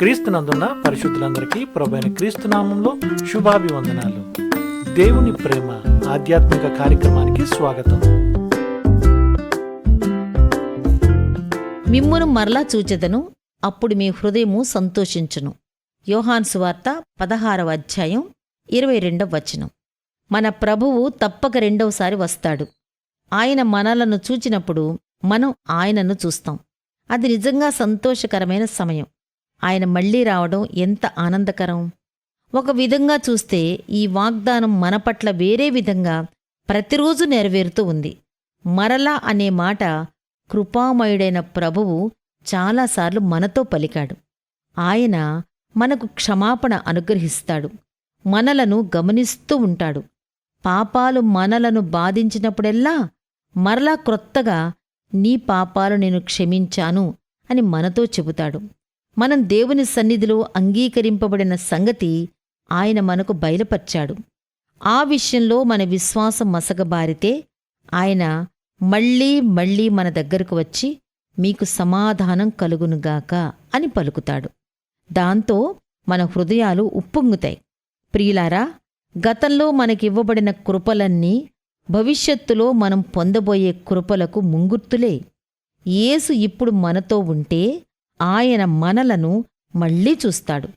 క్రీస్తునందున్న పరిశుద్ధులందరికీ ప్రభైన క్రీస్తునామంలో శుభాభివందనాలు. దేవుని ప్రేమ ఆధ్యాత్మిక కార్యక్రమానికి స్వాగతం. మిమ్మును మరలా చూచెదను అప్పుడు మీ హృదయము సంతోషించును. యోహాన్ సువార్త పదహారవ అధ్యాయం ఇరవై రెండవ వచనం. మన ప్రభువు తప్పక రెండవసారి వస్తాడు. ఆయన మనలను చూచినప్పుడు మనం ఆయనను చూస్తాం. అది నిజంగా సంతోషకరమైన సమయం. ఆయన మళ్ళీ రావడం ఎంత ఆనందకరం. ఒక విధంగా చూస్తే ఈ వాగ్దానం మన పట్ల వేరే విధంగా ప్రతిరోజు నెరవేరుతూ ఉంది. మరలా అనే మాట కృపామయుడైన ప్రభువు చాలాసార్లు మనతో పలికాడు. ఆయన మనకు క్షమాపణ అనుగ్రహిస్తాడు. మనలను గమనిస్తూ ఉంటాడు. పాపాలు మనలను బాధించినప్పుడెల్లా మరలా క్రొత్తగా నీ పాపాలు నేను క్షమించాను అని మనతో చెబుతాడు. మనం దేవుని సన్నిధిలో అంగీకరింపబడిన సంగతి ఆయన మనకు బయలుపర్చాడు. ఆ విషయంలో మన విశ్వాసం మసగబారితే ఆయన మళ్ళీ మళ్ళీ మన దగ్గరకు వచ్చి మీకు సమాధానం కలుగునుగాక అని పలుకుతాడు. దాంతో మన హృదయాలు ఉప్పొంగుతాయి. ప్రియులారా గతంలో మనకివ్వబడిన కృపలన్నీ భవిష్యత్తులో మనం పొందబోయే కృపలకు ముంగుర్తులే. యేసు ఇప్పుడు మనతో ఉంటే ఆయన మనలను మళ్ళీ చూస్తాడు.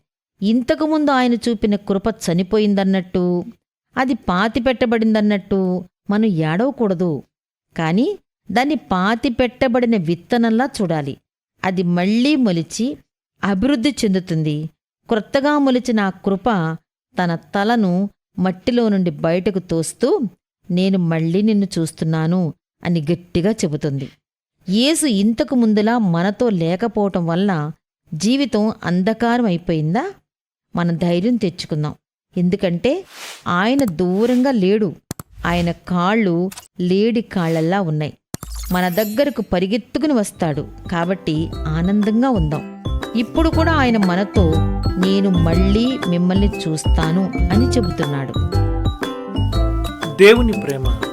ఇంతకుముందు ఆయన చూపిన కృప చనిపోయిందన్నట్టు అది పాతిపెట్టబడిందన్నట్టు మనం ఏడవకూడదు. కాని దాన్ని పాతిపెట్టబడిన విత్తనంలా చూడాలి. అది మళ్ళీ మొలిచి అభివృద్ధి చెందుతుంది. క్రొత్తగా మొలిచిన ఆ కృప తన తలను మట్టిలో నుండి బయటకు తోస్తూ నేను మళ్ళీ నిన్ను చూస్తున్నాను అని గట్టిగా చెబుతుంది. యేసు ఇంతకు ముందులా మనతో లేకపోవటం వల్ల జీవితం అంధకారం అయిపోయిందా మనం ధైర్యం తెచ్చుకుందాం. ఎందుకంటే ఆయన దూరంగా లేడు. ఆయన కాళ్ళు లేడి కాళ్ళల్లా ఉన్నాయి. మన దగ్గరకు పరిగెత్తుకుని వస్తాడు. కాబట్టి ఆనందంగా ఉందాం. ఇప్పుడు కూడా ఆయన మనతో నేను మళ్ళీ మిమ్మల్ని చూస్తాను అని చెబుతున్నాడు. దేవుని ప్రేమ.